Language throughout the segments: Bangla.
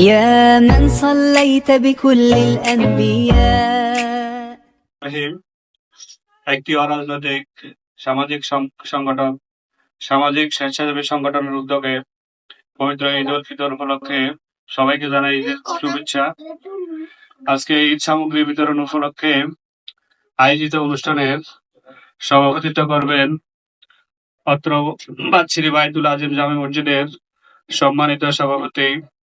يا من صليت بكل الأنبياء রহিম একটি অরাজনৈতিক সামাজিক সং- সংগঠন সামাজিক স্বেচ্ছাসেবী সংগঠনের উদ্যোগে পবিত্র ঈদ উল ফিতর উপলক্ষে সবাইকে জানাই ঈদের শুভেচ্ছা আজকে ঈদ সামগ্রী বিতরণ উপলক্ষে আয়োজিত অনুষ্ঠানের সভাপতিত্ব করবেন অত্র বাচ্চিরি বাইতুল আজিম জামে মসজিদের সম্মানিত সভাপতি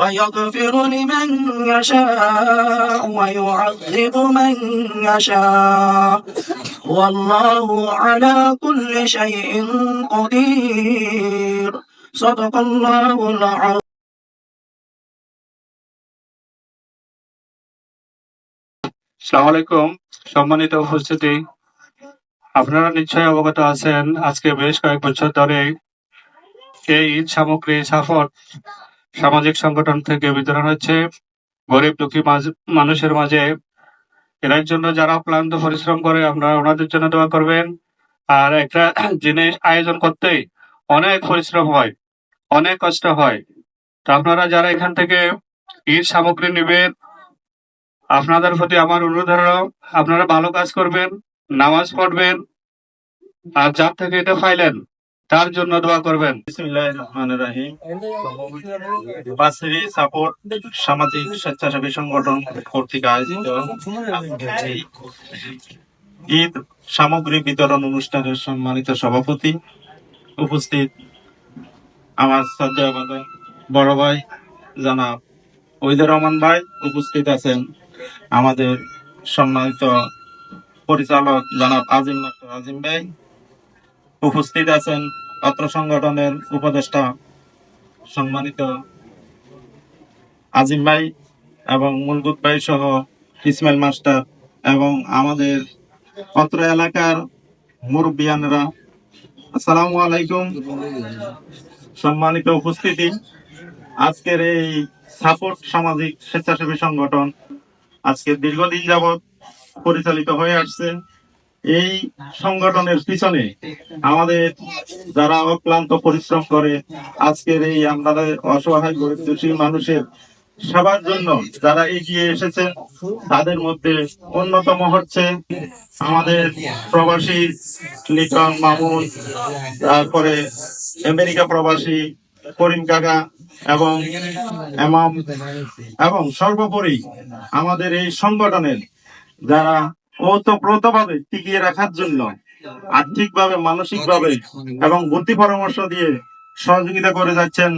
ويغفر لمن يشاء ويعذب من يشاء والله على كل شيء قدير صدق الله العظيم সালাম আলাইকুম সম্মানিত উপস্থিতি আপনারা নিশ্চয়ই অবগত আছেন আজকে বেশ কয়েক বছর ধরে এই ঈদ সামগ্রী সাফট সামাজিক সংগঠন থেকে বিতরণ হচ্ছে। গরিব দুঃখী মানুষের মাঝে এর জন্য যারা ক্লান্ত পরিশ্রম করে আপনারা ওনাদের জন্য দোয়া করবেন। আর একটা জিনিস, আয়োজন করতেই অনেক পরিশ্রম হয়, অনেক কষ্ট হয়। তো আপনারা যারা এখান থেকে ঈদ সামগ্রী নেবেন, আপনাদের প্রতি আমার অনুরোধ আপনারা ভালো কাজ করবেন, নামাজ পড়বেন, আর যার থেকে এটা পাইলেন তার জন্য দোয়া করবেন। সামাজিক স্বেচ্ছাসেবী সংগঠন কর্তৃক আয়োজিত ঈদ সামগ্রী বিতরণ অনুষ্ঠানের সম্মানিত সভাপতি উপস্থিত আমার বড় ভাই জনাব ওইদুর রহমান ভাই উপস্থিত আছেন। আমাদের সম্মানিত পরিচালক জনাব আজিম আজিম ভাই উপস্থিত আছেন অত্র সংগঠনের উপদেষ্টা সম্মানিত আজিম ভাই এবং মুলগুদ ভাই সহ ইসমাইল মাস্টার এবং আমাদের অত্র এলাকার মুরব্বিয়ানরা। আসসালামু আলাইকুম। সম্মানিত উপস্থিতি। আজকের এই সাপোর্ট সামাজিক স্বেচ্ছাসেবী সংগঠন আজকে দীর্ঘদিন যাবৎ পরিচালিত হয়ে আসছে। এই সংগঠনের পিছনে আমাদের যারা অক্লান্ত পরিশ্রম করে, আজকের এই আমাদের অসহায় গরিব মানুষের সবার জন্য যারা এগিয়ে এসেছেন, তাদের মধ্যে অন্যতম হচ্ছে আমাদের প্রবাসী লিটন মামুন, তারপরে আমেরিকা প্রবাসী করিম কাকা এবং এবং সর্বোপরি আমাদের এই সংগঠনের যারা ওতপ্রোতভাবে টিকিয়ে রাখার জন্য আর্থিকভাবে মানসিকভাবে এবং বুদ্ধি পরামর্শ দিয়ে সহযোগিতা করে যাচ্ছেন